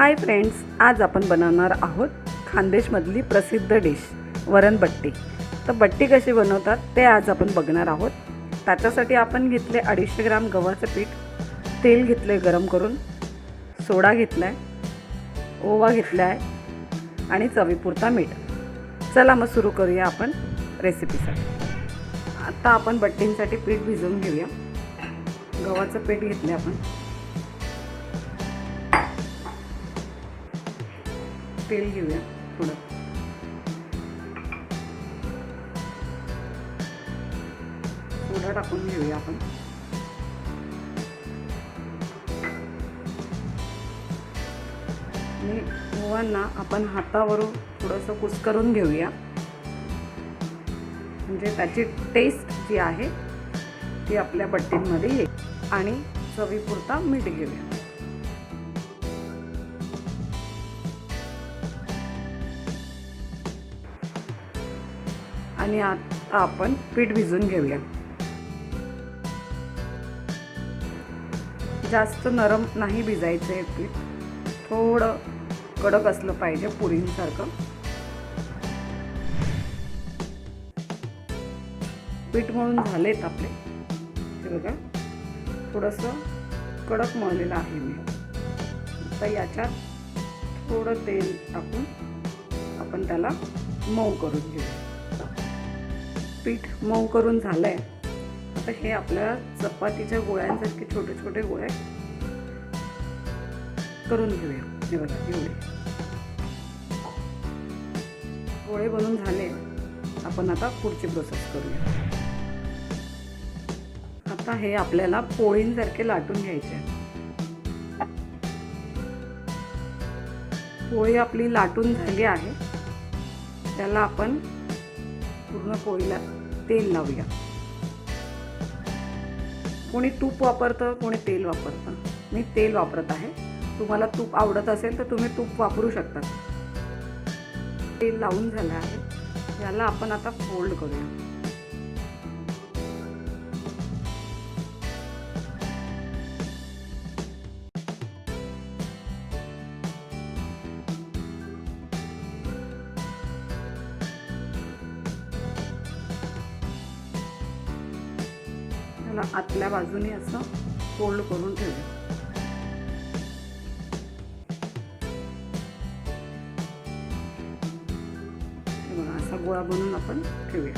Hi friends आज आपण बनवणार आहोत खानदेशमधली प्रसिद्ध डिश वरणबट्टी तर बट्टी कशी बनवतात ते आज आपण बघणार आहोत. त्याच्यासाठी आपण घेतले अडीचशे ग्राम गव्हाचं पीठ तेल घेतले गरम करून सोडा घेतला आहे ओवा घेतला आहे आणि चवीपुरता मीठ. चला मग सुरू करूया आपण रेसिपीसाठी. आता आपण बट्टींसाठी पीठ भिजवून घेऊया. गव्हाचं पीठ घेतले आपण. तेल घेऊया थोडं पुढं टाकून घेऊया आपण. आणि आपण हातावरून थोडंसं कुस्करून घेऊया. म्हणजे त्याची टेस्ट जी आहे ती आपल्या बट्टींमध्ये येईल. आणि चवीपुरता मीठ घेऊया. आणि आता आपण पीठ भिजून घेऊया. जास्त नरम नाही भिजायचं आहे पीठ. थोडं कडक असलं पाहिजे पुरींसारखं. पीठ मळून झालेत आपले. हे बघा. थोडंसं कडक मळलेलं आहे मी. आता याच्यात थोडं तेल टाकून आपण त्याला मऊ करून घेऊया. पीठ मऊ करून झालं आहे आता हे आपल्या चपातीच्या गोळ्यांसारखे छोटे छोटे गोळे करून घेऊया. हे बघा एवढे. गोळे बनून झाले. आपण आता पुढची प्रोसेस करूया. आता हे आपल्याला पोळींसारखे लाटून घ्यायचे पोळी आपली लाटून झाली आहे. त्याला आपण पूर्ण पोळीला तेल लावूया. कोणी तूप वापरतं कोणी तेल वापरतं. मी तेल वापरत आहे. तुम्हाला तूप आवडत असेल तर तुम्ही तूप वापरू शकता. तेल लावून झालं आहे. याला आपण आता फोल्ड करूया. त्याला आतल्या बाजूने असं फोल्ड करून ठेवूया बघा असा गोळा बनवून आपण ठेवूया.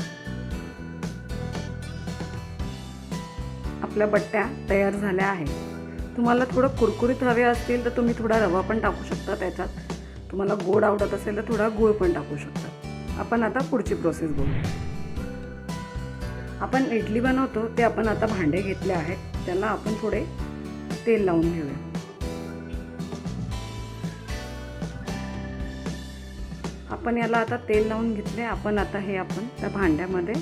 आपल्या बट्ट्या तयार झाल्या आहेत. तुम्हाला थोडं कुरकुरीत हवे असतील तर तुम्ही थोडा रवा पण टाकू शकता त्याच्यात. तुम्हाला गोड आवडत असेल तर थोडा गूळ पण टाकू शकता. आपण आता पुढची प्रोसेस बघूया. आपण इडली बनवतो ते आपण आता भांडे घेतले आहेत. त्याला आपण थोडे तेल लावून घेऊया. आपण याला आता तेल लावून घेतले आपण आता हे आपण त्या भांड्यामध्ये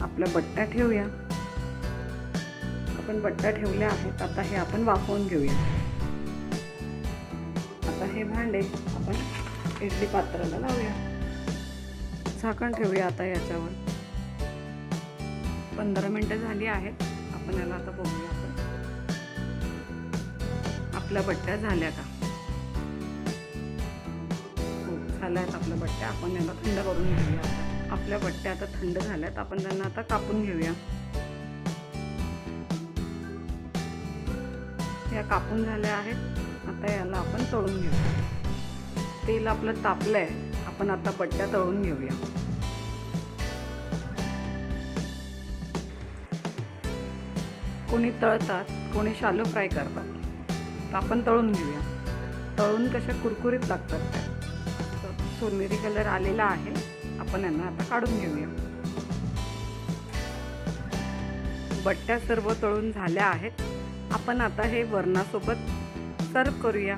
आपल्या बट्ट्या ठेवूया. आपण बट्टा ठेवल्या आहेत. आता हे आपण वाफवून घेऊया. आता हे भांडे आपण इडली पात्राला लावूया. झाकण ठेवूया आता याच्यावर. पंधरा मिनटं झाली आहेत. आपण याला आता बघूया आपण. आपल्या बट्ट्या झाल्या का हो झाल्या आहेत आपल्या बट्ट्या. आपण याला थंड करून घेऊया आपल्या बट्ट्या आता थंड झाल्यात. आपण त्यांना आता कापून घेऊया. या कापून झाल्या आहेत. आता याला आपण तळून घेऊया. तेल आपलं तापलंय. आपण आता बट्ट्या तळून घेऊया. कोणी तळतात कोणी शालो फ्राय करतात. तर आपण तळून घेऊया. तळून कशा कुरकुरीत लागतात त्या. सोनेरी कलर आलेला आहे. आपण यांना आता काढून घेऊया. बट्ट्या सर्व तळून झाल्या आहेत. आपण आता हे वरणासोबत सर्व करूया.